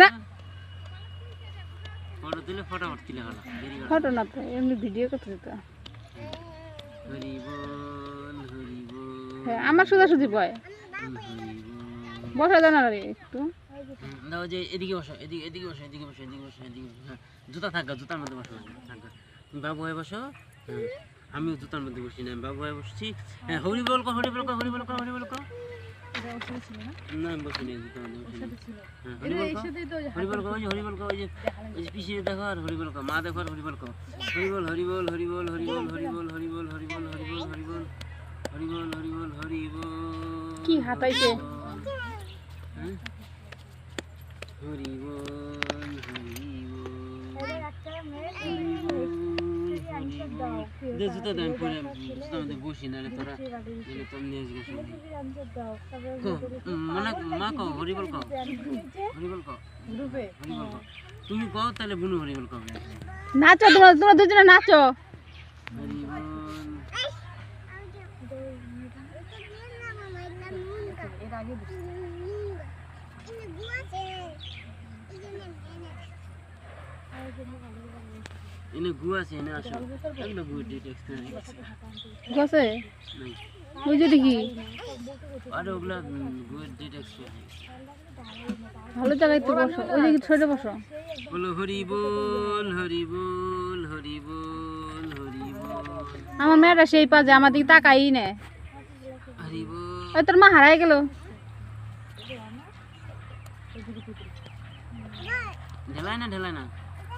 না। ফটো না তো, এমনি ভিডিও করতে তো হ্যাঁ আমার সোজাসুজি বয়। বসা জানা রে একটু। দাও যে এদিকে বসো, এদিকে এদিকে বসো এদিকে বসো এদিকে বসো এদিকে হ্যাঁ জুতা থাকা, জুতার মধ্যে বসো, থাকা। বাবু হয়ে বসো। আমিও জুতার মধ্যে বসি না বাবু হয়ে বসছি হ্যাঁ হরি বল কর হরি বল কর হরি বল কর হরি বল কর না আমি বসি না জুতার মধ্যে বসি হ্যাঁ হরি বল কর হরি বল কর ওই যে ওই পিছিয়ে দেখো আর হরি বল কর মা দেখো আর হরি বল কর হরি বল হরি বল হরি বল হরি বল হরি বল হরি বল হরি বল হরি বল হরি বল হরি বল হরি বল হরি বল কি হাতাইছে? হ্যাঁ? হরি বল হরি বল হরি বল হরি বল দে জুতা দেন পরে জুতার মধ্যে বসি না রে তোরা এলে তোর নিয়ে আসবে মানে মা কও হরি বল কও? হরি বল কও। হরি বল কও। তুমি কও তাহলে বুনু হরি বল কও নাচো তোমরা তোমরা দুজনে নাচো। হরি বল এনে গু আছে এনে আসো একটা গু ডিট এক্সপেরিয়েন্স গছে নাই। ওই যে দেখি আরে ওগুলা গু ডিট এক্সপেরিয়েন্স ভালো জায়গায় তো বসো। ওই ছোটে বসো। বলো হরি বল হরি বল হরি বল হরি বল। আমার মেয়েটা সেই পাজে আমার দিকে তাকাই নে। হরি বল। ওই তোর মা হারাই গেল। ঢেলায় না ঢেলায় না।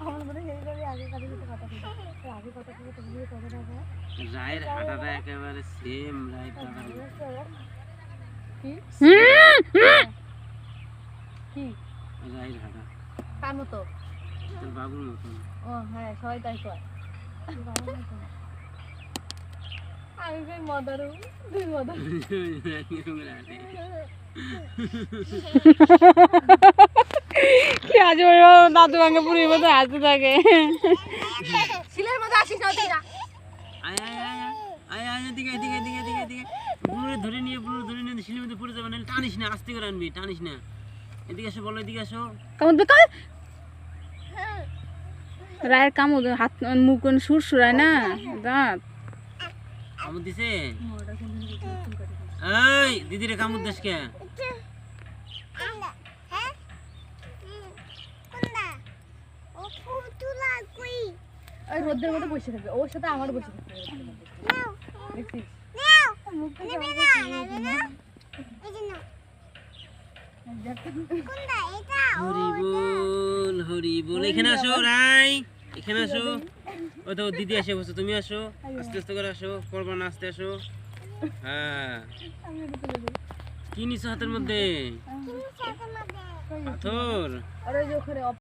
আমার মনে হয় এই আগে কাদের সাথে কথা বলছো। তো আগে কথা বলছো তুমি যে কথা বলছো রায়ের হাঁটাটা একেবারে সেম রায়ের হাঁটা কি? কি? রায়ের হাঁটা। কার মতো? তোর বাবুর মতন ও হ্যাঁ সবাই তাই কয় আমি কই মদারু তুই মদারু। কি আজ ওই দাদু ভাঙে পুরি মতো হাসতে থাকে। সিলের মধ্যে আসিস না তুই না ধরে নিয়ে বুড়ো ধরে নিয়ে শিলির মধ্যে পড়ে যাবে না টানিস না আস্তে করে আনবি টানিস না। এদিকে এসো বলো এদিকে এসো। কেমন বেকার রায়ের কামু হাত মুখ সুর সুরায় না? দাঁত। কামড় দিছে? এই দিদিরে কামড় দেশকে ওই রোদ্রের মধ্যে বসে থাকবে। ওর সাথে আমার বসে থাকবে দেখছিস? এখানে আসো রাই। এখানে আসো। ও তো দিদি আসে বসো তুমি আসো। আস্তে আস্তে করে আসো। করবা না আস্তে আসো। হ্যাঁ। কি নিছো হাতের মধ্যে? পাথর।